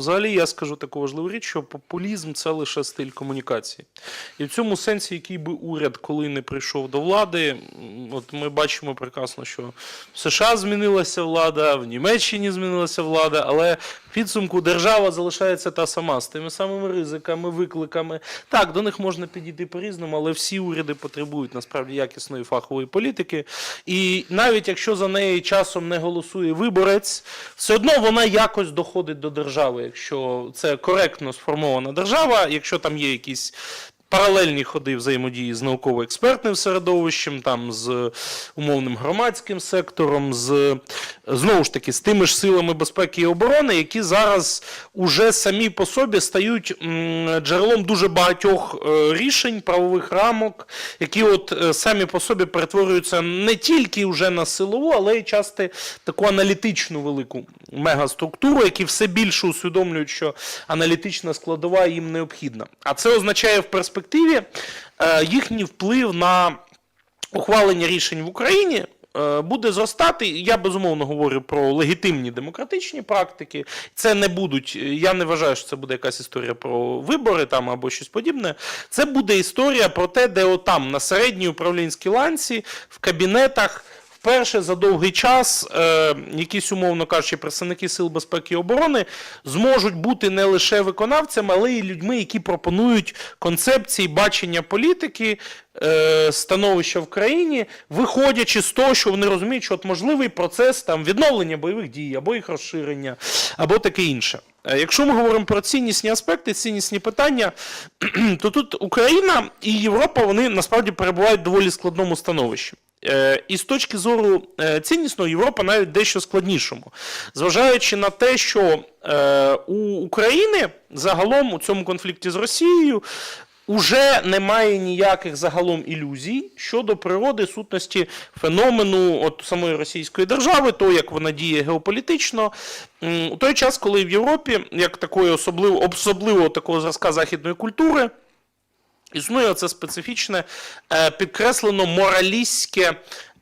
Взагалі, я скажу таку важливу річ, що популізм це лише стиль комунікації. І в цьому сенсі, який би уряд коли не прийшов до влади, от ми бачимо прекрасно, що в США змінилася влада, в Німеччині змінилася влада, але підсумку держава залишається та сама з тими самими ризиками, викликами. Так, до них можна підійти по-різному, але всі уряди потребують насправді якісної фахової політики. І навіть якщо за неї часом не голосує виборець, все одно вона якось доходить до держави, якщо це коректно сформована держава, якщо там є якісь. Паралельні ходи взаємодії з науково-експертним середовищем, там з умовним громадським сектором, з знову ж таки з тими ж силами безпеки і оборони, які зараз уже самі по собі стають джерелом дуже багатьох е, рішень, правових рамок, які от е, самі по собі перетворюються не тільки вже на силову, але й часто таку аналітичну велику мегаструктуру, які все більше усвідомлюють, що аналітична складова їм необхідна. А це означає в перспективі е, їхній вплив на ухвалення рішень в Україні. е, Буде зростати. Я безумовно говорю про легітимні демократичні практики. Це не будуть. Я не вважаю, що це буде якась історія про вибори там або щось подібне. Це буде історія про те, де отам на середній управлінській ланці в кабінетах. Вперше за довгий час е, якісь, умовно кажучи, представники сил безпеки і оборони зможуть бути не лише виконавцями, але й людьми, які пропонують концепції бачення політики, е, становища в країні, виходячи з того, що вони розуміють, що от можливий процес там відновлення бойових дій або їх розширення, або таке інше. Е, Якщо ми говоримо про ціннісні аспекти, ціннісні питання, то тут Україна і Європа вони насправді перебувають в доволі складному становищі. Е, І з точки зору е, ціннісного, Європа навіть дещо складнішому. Зважаючи на те, що е, у України загалом у цьому конфлікті з Росією уже немає ніяких загалом ілюзій щодо природи сутності феномену от самої російської держави, то як вона діє геополітично. У той час, коли в Європі, як такої особливо, особливого такого зразка західної культури, Існує це специфічне, е, підкреслено моралістське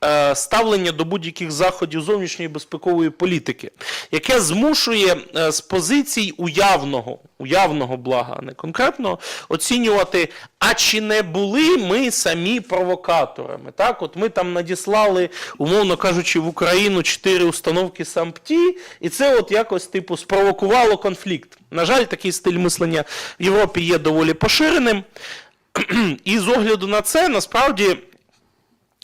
е, ставлення до будь-яких заходів зовнішньої безпекової політики, яке змушує е, з позицій уявного, уявного блага, а не конкретно, оцінювати, а чи не були ми самі провокаторами. Так, от ми там надіслали, умовно кажучи, в Україну чотири установки САМПТІ, і це от якось типу спровокувало конфлікт. На жаль, такий стиль мислення в Європі є доволі поширеним. І з огляду на це насправді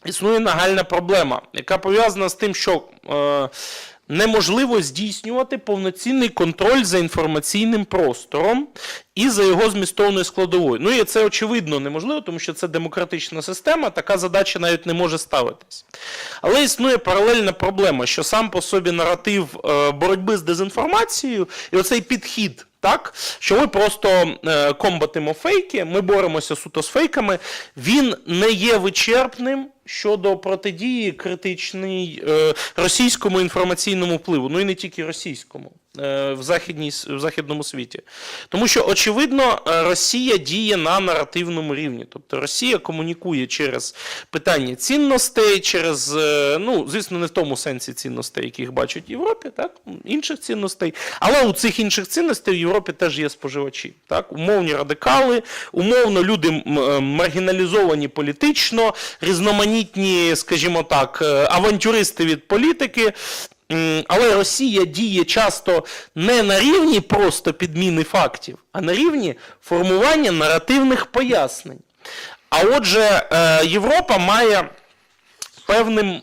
існує нагальна проблема, яка пов'язана з тим, що е, неможливо здійснювати повноцінний контроль за інформаційним простором і за його змістовною складовою. Ну і це очевидно неможливо, тому що це демократична система, така задача навіть не може ставитись. Але існує паралельна проблема, що сам по собі наратив е, боротьби з дезінформацією і оцей підхід. Так, що ми просто е, комбатимо фейки, ми боремося суто з фейками. Він не є вичерпним щодо протидії критичній е, російському інформаційному впливу, ну і не тільки російському в, західній, в західному світі. Тому що, очевидно, е, Росія діє на наративному рівні. Тобто Росія комунікує через питання цінностей, через, е, ну, звісно, не в тому сенсі цінностей, яких бачать в Європі, так, інших цінностей. Але у цих інших цінностей в Європі теж є споживачі. Так? Умовні радикали, умовно люди е, маргіналізовані політично, різноманітні, скажімо так, е, авантюристи від політики. Але Росія діє часто не на рівні просто підміни фактів, а на рівні формування наративних пояснень. А отже, е, Європа має певним,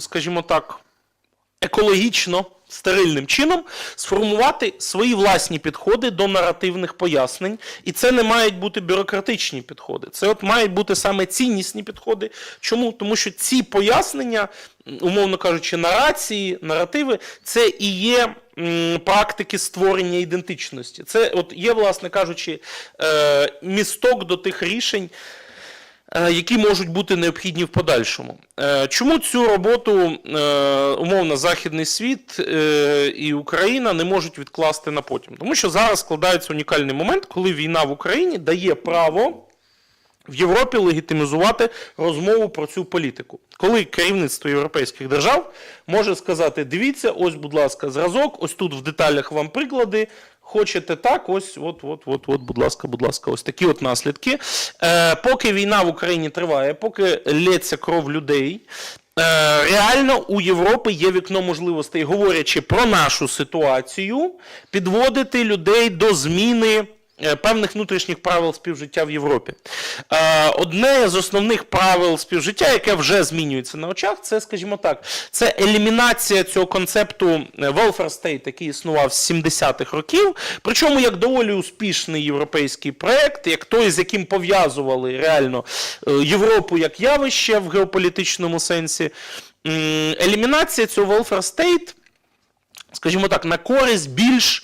скажімо так, екологічно стерильним чином сформувати свої власні підходи до наративних пояснень. І це не мають бути бюрократичні підходи. Це от мають бути саме ціннісні підходи. Чому? Тому що ці пояснення, умовно кажучи, нарації, наративи, це і є. Практики створення ідентичності. Це от є, власне кажучи, е, місток до тих рішень, які можуть бути необхідні в подальшому. Е, Чому цю роботу е, умовно західний світ е, і Україна не можуть відкласти на потім? Тому що зараз складається унікальний момент, коли війна в Україні дає право в Європі легітимізувати розмову про цю політику. Коли керівництво європейських держав може сказати: дивіться, ось, будь ласка, зразок, ось тут в деталях вам приклади. Хочете так, ось, от, от, от, от, будь ласка, будь ласка, ось такі от наслідки. Е, поки війна в Україні триває, поки лється кров людей, е, реально у Європи є вікно можливостей, говорячи про нашу ситуацію, підводити людей до зміни певних внутрішніх правил співжиття в Європі. Е, Одне з основних правил співжиття, яке вже змінюється на очах, це, скажімо так, це елімінація цього концепту е, welfare state, який існував з 70-х років, причому як доволі успішний європейський проект, як той, з яким пов'язували реально е, Європу як явище в геополітичному сенсі. Елімінація цього welfare state скажімо так, на користь більш е,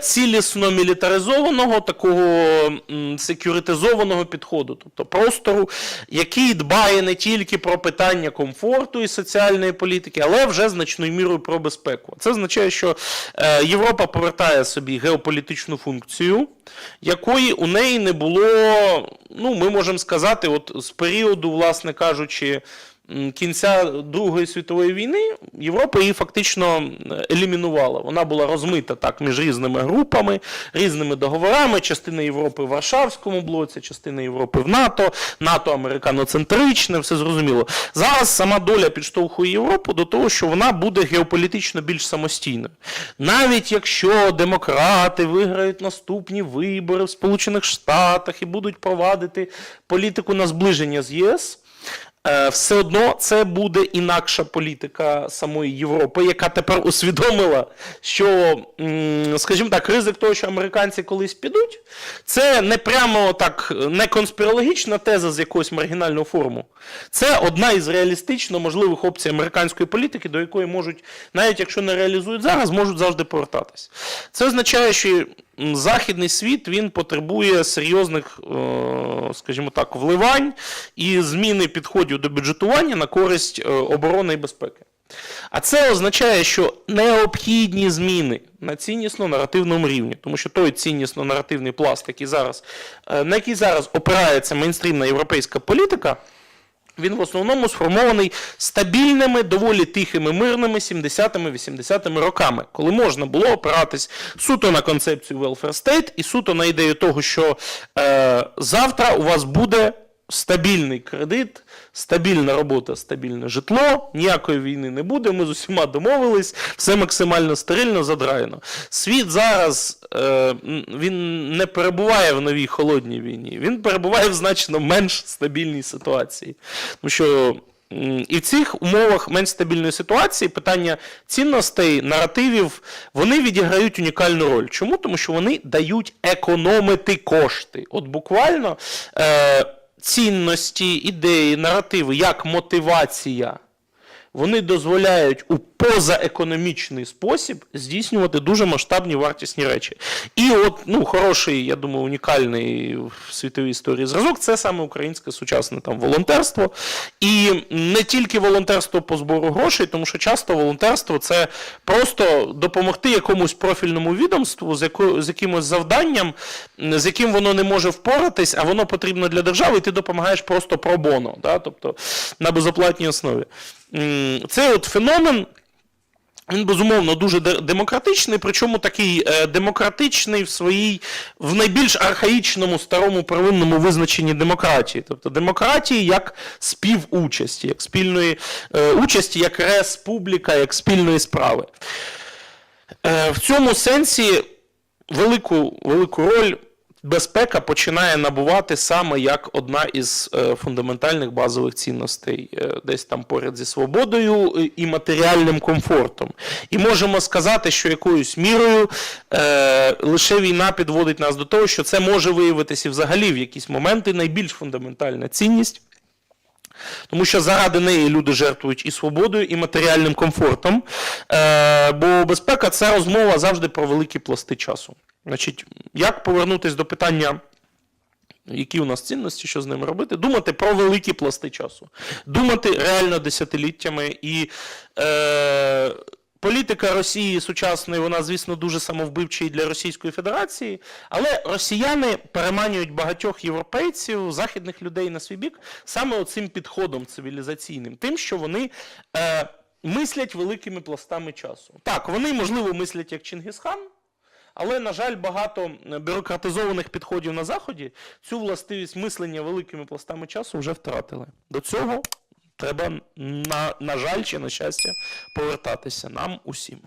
цілісно мілітаризованого, такого секюритизованого підходу, тобто простору, який дбає не тільки про питання комфорту і соціальної політики, але вже значною мірою про безпеку. Це означає, що е, Європа повертає собі геополітичну функцію, якої у неї не було, ну, ми можемо сказати, от з періоду, власне кажучи, кінця Другої світової війни Європа її фактично елімінувала. Вона була розмита так між різними групами, різними договорами. Частина Європи в Варшавському блоці, частина Європи в НАТО, НАТО американоцентричне, все зрозуміло. Зараз сама доля підштовхує Європу до того, що вона буде геополітично більш самостійною. Навіть якщо демократи виграють наступні вибори в Сполучених Штатах і будуть провадити політику на зближення з ЄС. Е, Все одно це буде інакша політика самої Європи, яка тепер усвідомила, що, скажімо так, ризик того, що американці колись підуть, це не прямо так не конспірологічна теза з якогось маргінального форуму. Це одна із реалістично можливих опцій американської політики, до якої можуть, навіть якщо не реалізують зараз, можуть завжди повертатись. Це означає, що західний світ він потребує серйозних, е, скажімо так, вливань і зміни підходів до бюджетування на користь е, оборони і безпеки. А це означає, що необхідні зміни на ціннісно-наративному рівні, тому що той ціннісно-наративний пласт, який зараз, е, на який зараз опирається мейнстрімна європейська політика, він в основному сформований стабільними, доволі тихими, мирними 70-ми, 80-ми роками, коли можна було опиратись суто на концепцію welfare state і суто на ідею того, що е, завтра у вас буде стабільний кредит, стабільна робота, стабільне житло, ніякої війни не буде, ми з усіма домовились, все максимально стерильно, задраєно. Світ зараз е, він не перебуває в новій холодній війні, він перебуває в значно менш стабільній ситуації. Тому що і в цих умовах менш стабільної ситуації питання цінностей, наративів, вони відіграють унікальну роль. Чому? Тому що вони дають економити кошти. От буквально е, цінності, ідеї, наративи, як мотивація, вони дозволяють у позаекономічний спосіб здійснювати дуже масштабні вартісні речі. І от ну, хороший, я думаю, унікальний в світовій історії зразок це саме українське сучасне там волонтерство. І не тільки волонтерство по збору грошей, тому що часто волонтерство це просто допомогти якомусь профільному відомству з, яко, з якимось завданням, з яким воно не може впоратись, а воно потрібно для держави, і ти допомагаєш просто пробоно, да? тобто на безоплатній основі. Цей от феномен. Він безумовно дуже демократичний, причому такий е, демократичний в своїй в найбільш архаїчному старому первинному визначенні демократії. Тобто демократії як співучасті, як спільної е, участі, як республіка, як спільної справи. Е, в цьому сенсі велику, велику роль безпека починає набувати саме як одна із е, фундаментальних базових цінностей, е, десь там поряд зі свободою е, і матеріальним комфортом. І можемо сказати, що якоюсь мірою е, лише війна підводить нас до того, що це може виявитися взагалі в якісь моменти найбільш фундаментальна цінність. Тому що заради неї люди жертвують і свободою, і матеріальним комфортом. Бо безпека це розмова завжди про великі пласти часу. Значить, як повернутися до питання, які у нас цінності, що з ними робити? Думати про великі пласти часу. Думати реально десятиліттями і е, Політика Росії сучасної, вона, звісно, дуже самовбивча і для Російської Федерації, але росіяни переманюють багатьох європейців, західних людей на свій бік саме оцим підходом цивілізаційним, тим, що вони е, мислять великими пластами часу. Так, вони, можливо, мислять як Чингисхан, але, на жаль, багато бюрократизованих підходів на Заході цю властивість мислення великими пластами часу вже втратили. До цього треба, на, на жаль чи на щастя, повертатися нам усім.